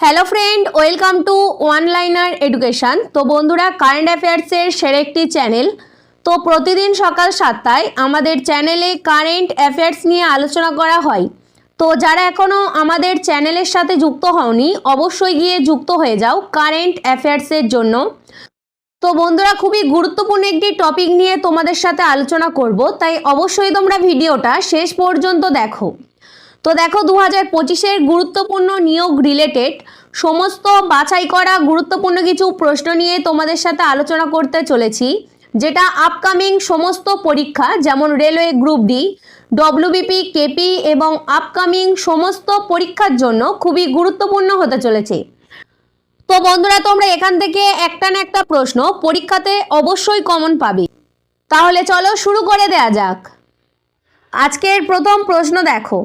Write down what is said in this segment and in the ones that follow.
Hello friend welcome to one liner education তো বন্ধুরা current অ্যাফেয়ার্সের সেরা একটি চ্যানেল তো প্রতিদিন সকাল সাতটায় আমাদের চ্যানেলে কারেন্ট অ্যাফেয়ার্স নিয়ে আলোচনা করা হয়। তো যারা এখনও আমাদের চ্যানেলের সাথে যুক্ত হওনি, অবশ্যই গিয়ে যুক্ত হয়ে যাও কারেন্ট অ্যাফেয়ার্সের জন্য। তো বন্ধুরা, খুবই গুরুত্বপূর্ণ একটি টপিক নিয়ে তোমাদের সাথে আলোচনা করব। তাই অবশ্যই তোমরা ভিডিওটা শেষ পর্যন্ত দেখো। তো দেখো দু হাজার পঁচিশের গুরুত্বপূর্ণ নিয়োগ রিলেটেড সমস্ত বাছাই করা গুরুত্বপূর্ণ কিছু প্রশ্ন নিয়ে তোমাদের সাথে আলোচনা করতে চলেছি, যেটা আপকামিং সমস্ত পরীক্ষা, যেমন railway group D WBP KP এবং আপকামিং সমস্ত পরীক্ষার জন্য খুবই গুরুত্বপূর্ণ হতে চলেছে। তো বন্ধুরা, তোমরা এখান থেকে একটা না একটা প্রশ্ন পরীক্ষাতে অবশ্যই কমন পাবে। তাহলে চলো শুরু করে দেয়া যাক। আজকের প্রথম প্রশ্ন দেখো।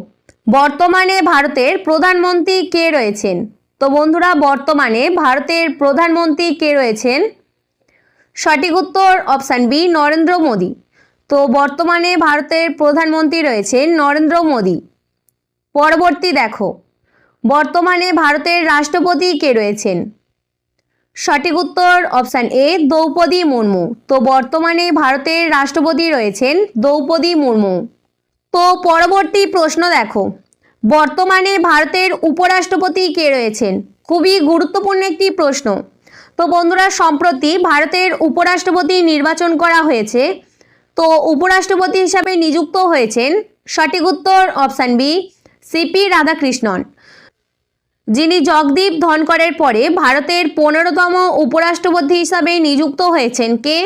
বর্তমানে ভারতের প্রধানমন্ত্রী কে রয়েছেন? তো বন্ধুরা, বর্তমানে ভারতের প্রধানমন্ত্রী কে রয়েছেন? সঠিক উত্তর অপশান বি, নরেন্দ্র মোদী। তো বর্তমানে ভারতের প্রধানমন্ত্রী রয়েছেন নরেন্দ্র মোদী। পরবর্তী দেখো, বর্তমানে ভারতের রাষ্ট্রপতি কে রয়েছেন? সঠিক উত্তর অপশান এ, দ্রৌপদী মুর্মু। তো বর্তমানে ভারতের রাষ্ট্রপতি রয়েছেন দ্রৌপদী মুর্মু। তো পরবর্তী প্রশ্ন দেখো। বর্তমানে ভারতের উপরাষ্ট্রপতি কে রয়েছেন? খুবই গুরুত্বপূর্ণ একটি প্রশ্ন। তো বন্ধুরা, সম্প্রতি ভারতের উপরাষ্ট্রপতি নির্বাচন করা হয়েছে। তো উপরাষ্ট্রপতি হিসাবে নিযুক্ত হয়েছেন সঠিক উত্তর অপশান বি, সিপি রাধাকৃষ্ণন। যিনি জগদীপ ধনকরের পরে ভারতের পনেরোতম উপরাষ্ট্রপতি হিসাবে নিযুক্ত হয়েছেন কে?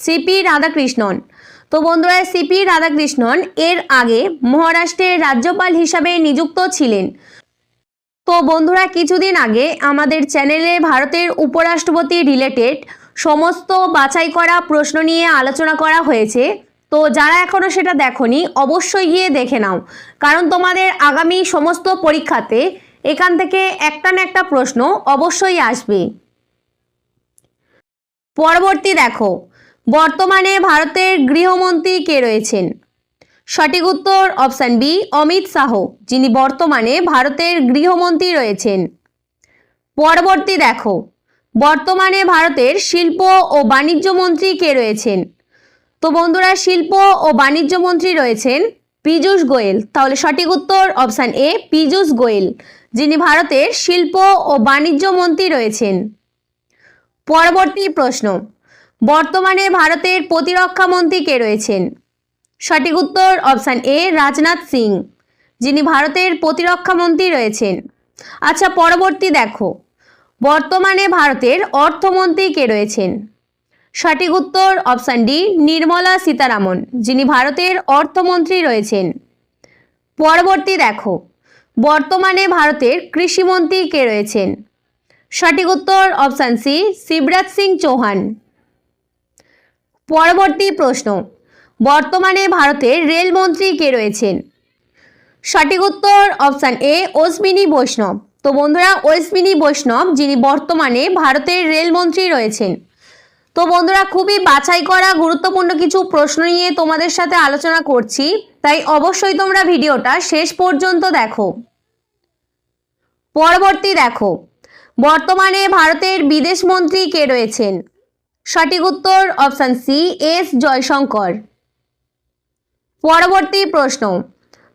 সিপি রাধাকৃষ্ণন। তো বন্ধুরা, সিপি রাধাকৃষ্ণন এর আগে মহারাষ্ট্রের রাজ্যপাল হিসাবে নিযুক্ত ছিলেন। তো বন্ধুরা, কিছুদিন আগে আমাদের চ্যানেলে ভারতের উপরাষ্ট্রপতি রিলেটেড সমস্ত বাছাই করা প্রশ্ন নিয়ে আলোচনা করা হয়েছে। তো যারা এখনও সেটা দেখনি, অবশ্যই গিয়ে দেখে নাও। কারণ তোমাদের আগামী সমস্ত পরীক্ষাতে এখান থেকে একটা না একটা প্রশ্ন অবশ্যই আসবে। পরবর্তী দেখো বর্তমানে ভারতের গৃহমন্ত্রী কে রয়েছেন? সঠিক উত্তর অপশান বি, অমিত শাহ, যিনি বর্তমানে ভারতের গৃহমন্ত্রী রয়েছেন। পরবর্তী দেখো, বর্তমানে ভারতের শিল্প ও বাণিজ্য মন্ত্রী কে রয়েছেন? তো বন্ধুরা, শিল্প ও বাণিজ্য মন্ত্রী রয়েছেন পীযূষ গোয়েল। তাহলে সঠিক উত্তর অপশান এ, পীযূষ গোয়েল, যিনি ভারতের শিল্প ও বাণিজ্য মন্ত্রী রয়েছেন। পরবর্তী প্রশ্ন বর্তমানে ভারতের প্রতিরক্ষা মন্ত্রী কে রয়েছেন? সঠিক উত্তর অপশান এ, রাজনাথ সিং। যিনি ভারতের প্রতিরক্ষা মন্ত্রী রয়েছেন। আচ্ছা পরবর্তী দেখো। বর্তমানে ভারতের অর্থমন্ত্রী কে রয়েছেন? সঠিক উত্তর অপশান ডি, নির্মলা সীতারামন। যিনি ভারতের অর্থমন্ত্রী রয়েছেন। পরবর্তী দেখো। বর্তমানে ভারতের কৃষিমন্ত্রী কে রয়েছেন? সঠিক উত্তর অপশান সি, শিবরাজ সিং চৌহান। পরবর্তী প্রশ্ন। বর্তমানে ভারতের রেলমন্ত্রী কে রয়েছেন? সঠিক উত্তর অপশান এ অশ্বিনী বৈষ্ণব। তো বন্ধুরা, অশ্বিনী বৈষ্ণব যিনি বর্তমানে ভারতের রেলমন্ত্রী রয়েছেন। তো বন্ধুরা, খুবই বাছাই করা, গুরুত্বপূর্ণ কিছু প্রশ্ন নিয়ে তোমাদের সাথে আলোচনা করছি। তাই অবশ্যই তোমরা ভিডিওটা শেষ পর্যন্ত দেখো। পরবর্তী দেখো। বর্তমানে ভারতের বিদেশ মন্ত্রী কে রয়েছেন? সঠিক উত্তর অপশান সি এস, জয়শঙ্কর। পরবর্তী প্রশ্ন,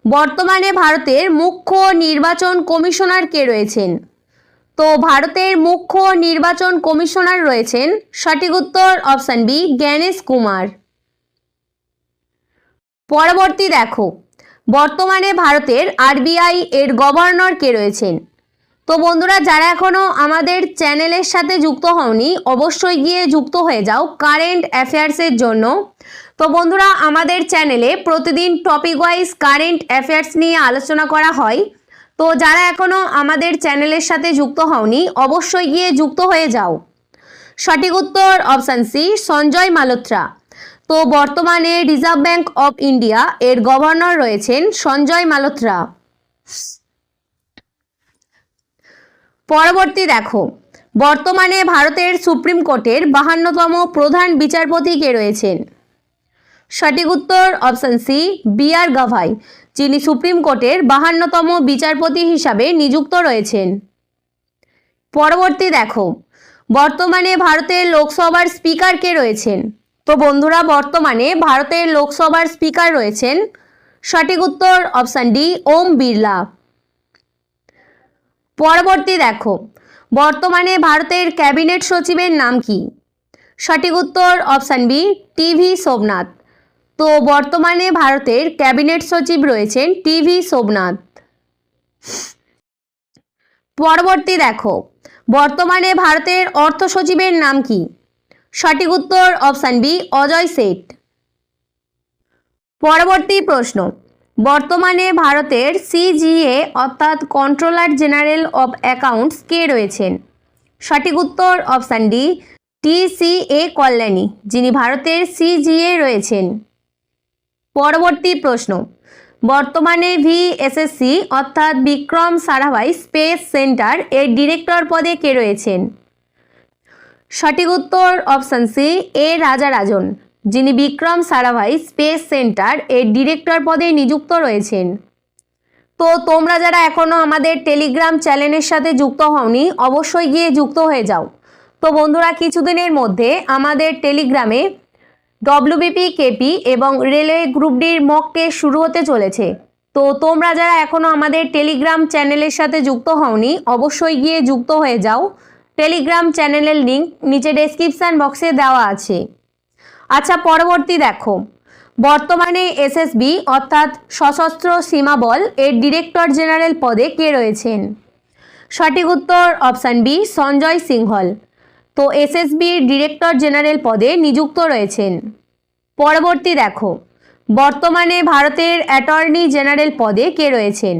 বর্তমানে ভারতের মুখ্য নির্বাচন কমিশনার কে রয়েছেন? তো ভারতের মুখ্য নির্বাচন কমিশনার রয়েছেন, সঠিক উত্তর অপশান বি জ্ঞানেশ কুমার। পরবর্তী দেখো, বর্তমানে ভারতের আরবিআই এর গভর্নর কে রয়েছেন? তো বন্ধুরা, যারা এখনও আমাদের চ্যানেলের সাথে যুক্ত হওনি, অবশ্যই গিয়ে যুক্ত হয়ে যাও কারেন্ট অ্যাফেয়ার্সের জন্য। তো বন্ধুরা, আমাদের চ্যানেলে প্রতিদিন টপিক ওয়াইজ কারেন্ট অ্যাফেয়ার্স নিয়ে আলোচনা করা হয়। তো যারা এখনও আমাদের চ্যানেলের সাথে যুক্ত হওনি, অবশ্যই গিয়ে যুক্ত হয়ে যাও। সঠিক উত্তর অপশান সি, সঞ্জয় মালোত্রা তো বর্তমানে রিজার্ভ ব্যাংক অফ ইন্ডিয়া এর গভর্নর রয়েছেন সঞ্জয় মালোত্রা পরবর্তী দেখো। বর্তমানে ভারতের সুপ্রিম কোর্টের বাহান্নতম প্রধান বিচারপতি কে রয়েছেন? সঠিক উত্তর option C, B R Gavai, যিনি সুপ্রিম কোর্টের বাহান্নতম বিচারপতি হিসাবে নিযুক্ত রয়েছেন। পরবর্তী দেখো। বর্তমানে ভারতের লোকসভার স্পিকার কে রয়েছেন? তো বন্ধুরা, বর্তমানে ভারতের লোকসভার স্পিকার রয়েছেন সঠিক উত্তর অপশান ডি, ওম বিড়লা। পরবর্তী দেখো। বর্তমানে ভারতের ক্যাবিনেট সচিবের নাম কি? সঠিক উত্তর অপশান বি টিভি সোমনাথ। তো বর্তমানে ভারতের ক্যাবিনেট সচিব রয়েছেন টিভি সোমনাথ। পরবর্তী দেখো। বর্তমানে ভারতের অর্থ সচিবের নাম কি? সঠিক উত্তর অপশান বি, অজয় সেঠ। পরবর্তী প্রশ্ন। বর্তমানে ভারতের সিজিএ, অর্থাৎ কন্ট্রোলার জেনারেল অফ অ্যাকাউন্টস, কে রয়েছেন? সঠিক উত্তর অপশান ডি টিসিএ কল্যাণী, যিনি ভারতের সিজিএ রয়েছেন। পরবর্তী প্রশ্ন, বর্তমানে ভিএসএসসি অর্থাৎ বিক্রম সারাভাই স্পেস সেন্টার, এর ডিরেক্টর পদে কে রয়েছেন? সঠিক উত্তর অপশান সি, এ রাজারাজন। যিনি বিক্রম সারাভাই স্পেস সেন্টার এর ডিরেক্টর পদে নিযুক্ত রয়েছেন। তো তোমরা যারা এখনও আমাদের টেলিগ্রাম চ্যানেলের সাথে যুক্ত হওনি, অবশ্যই গিয়ে যুক্ত হয়ে যাও। তো বন্ধুরা, কিছুদিনের মধ্যে আমাদের টেলিগ্রামে ডব্লিউবিপি, কেপি এবং রেলওয়ে গ্রুপ ডির মক শুরু হতে চলেছে। তো তোমরা যারা এখনও আমাদের টেলিগ্রাম চ্যানেলের সাথে যুক্ত হওনি, অবশ্যই গিয়ে যুক্ত হয়ে যাও। টেলিগ্রাম চ্যানেলের লিঙ্ক নিচে ডেসক্রিপশান বক্সে দেওয়া আছে। আচ্ছা পরবর্তী দেখো। বর্তমানে এসএসবি অর্থাৎ সশস্ত্র সীমা বল, এর ডিরেক্টর জেনারেল পদে কে রয়েছেন? সঠিক উত্তর অপশান বি, সঞ্জয় সিংহল। তো এসএসবির ডিরেক্টর জেনারেল পদে নিযুক্ত রয়েছেন। পরবর্তী দেখো। বর্তমানে ভারতের অ্যাটর্নি জেনারেল পদে কে রয়েছেন?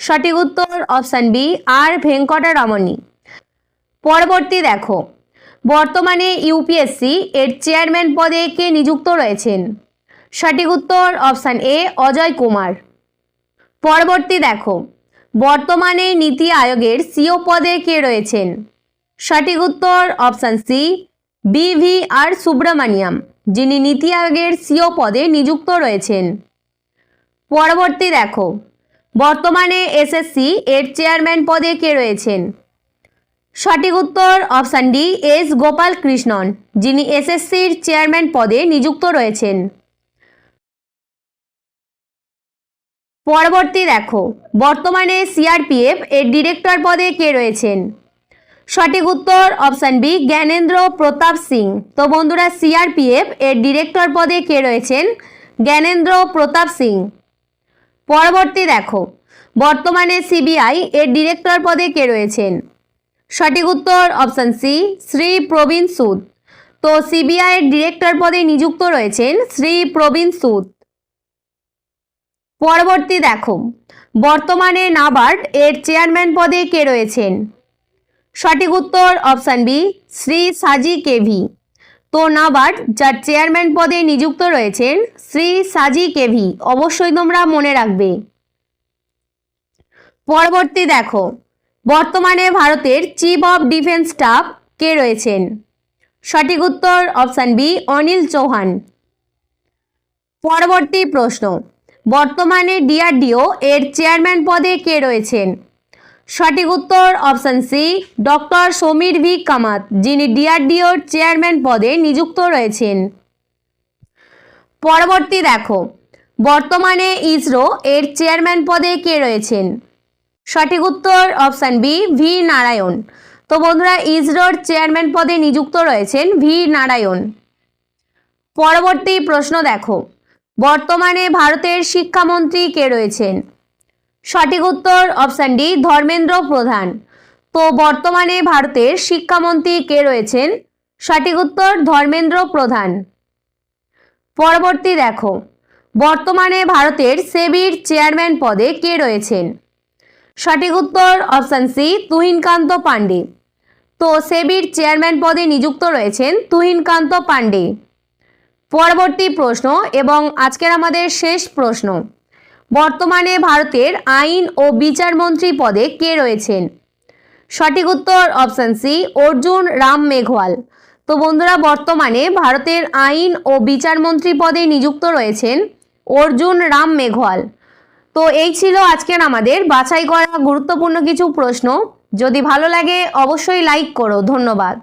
সঠিক উত্তর অপশান বি, আর ভেঙ্কটারমণী পরবর্তী দেখো। বর্তমানে ইউপিএসসি এর চেয়ারম্যান পদে কে নিযুক্ত রয়েছেন? সঠিক উত্তর অপশান এ, অজয় কুমার। পরবর্তী দেখো, বর্তমানে নীতি আয়োগের সিও পদে কে রয়েছেন? সঠিক উত্তর অপশান সি বিভি আর সুব্রমণিয়াম, যিনি নীতি আয়োগের সিও পদে নিযুক্ত রয়েছেন। পরবর্তী দেখো, বর্তমানে এসএসসি এর চেয়ারম্যান পদে কে রয়েছেন? সঠিক উত্তর option D S Gopal Krishnan, যিনি এসএসসির চেয়ারম্যান পদে নিযুক্ত রয়েছেন। পরবর্তী দেখো, বর্তমানে সিআরপিএফ এর ডিরেক্টর পদে কে রয়েছেন? সঠিক উত্তর অপশান বি জ্ঞানেন্দ্র প্রতাপ সিং। তো বন্ধুরা, সিআরপিএফ এর ডিরেক্টর পদে কে রয়েছেন? জ্ঞানেন্দ্র প্রতাপ সিং। পরবর্তী দেখো, বর্তমানে সিবিআই এর ডিরেক্টর পদে কে রয়েছেন? সঠিক উত্তর অপশান সি, শ্রী প্রবীণ সুদ। তো সিবিআই এর ডিরেক্টর পদে নিযুক্ত রয়েছেন শ্রী প্রবীণ সুদ। পরবর্তী দেখো, বর্তমানে নাবার্ড এর চেয়ারম্যান পদে কে রয়েছেন? সঠিক উত্তর অপশান বি, শ্রী সাজি কেভি তো নাবার্ড, যার চেয়ারম্যান পদে নিযুক্ত রয়েছেন শ্রী সাজি কেভি অবশ্যই তোমরা মনে রাখবে। পরবর্তী দেখো বর্তমানে ভারতের চিফ অফ ডিফেন্স স্টাফ কে রয়েছেন? সঠিক উত্তর অপশান বি অনিল চৌহান। পরবর্তী প্রশ্ন, বর্তমানে ডিআরডিও এর চেয়ারম্যান পদে কে রয়েছেন? সঠিক উত্তর option C doctor Sameer V Kamat, যিনি ডিআরডিওর চেয়ারম্যান পদে নিযুক্ত রয়েছেন। পরবর্তী দেখো, বর্তমানে ইসরো এর চেয়ারম্যান পদে কে রয়েছেন? সঠিক উত্তর অপশান বি, ভি নারায়ণ। তো বন্ধুরা, ইসরোর চেয়ারম্যান পদে নিযুক্ত রয়েছেন ভি নারায়ণ। পরবর্তী প্রশ্ন দেখো, বর্তমানে ভারতের শিক্ষামন্ত্রী কে রয়েছেন? সঠিক উত্তর অপশান ডি, ধর্মেন্দ্র প্রধান। তো বর্তমানে ভারতের শিক্ষামন্ত্রী কে রয়েছেন? সঠিক উত্তর ধর্মেন্দ্র প্রধান। পরবর্তী দেখো, বর্তমানে ভারতের সেবির চেয়ারম্যান পদে কে রয়েছেন? সঠিক উত্তর অপশান সি, তুহিনকান্ত পাণ্ডে। তো সেবির চেয়ারম্যান পদে নিযুক্ত রয়েছেন তুহিনকান্ত পাণ্ডে। পরবর্তী প্রশ্ন এবং আজকের আমাদের শেষ প্রশ্ন। বর্তমানে ভারতের আইন ও বিচার মন্ত্রী পদে কে রয়েছেন? সঠিক উত্তর অপশান সি, অর্জুন রাম মেঘওয়াল। তো বন্ধুরা, বর্তমানে ভারতের আইন ও বিচার মন্ত্রী পদে নিযুক্ত রয়েছেন অর্জুন রাম মেঘওয়াল। তো এই ছিল আজকের আমাদের বাছাই করা গুরুত্বপূর্ণ কিছু প্রশ্ন। যদি ভালো লাগে অবশ্যই লাইক করো। ধন্যবাদ।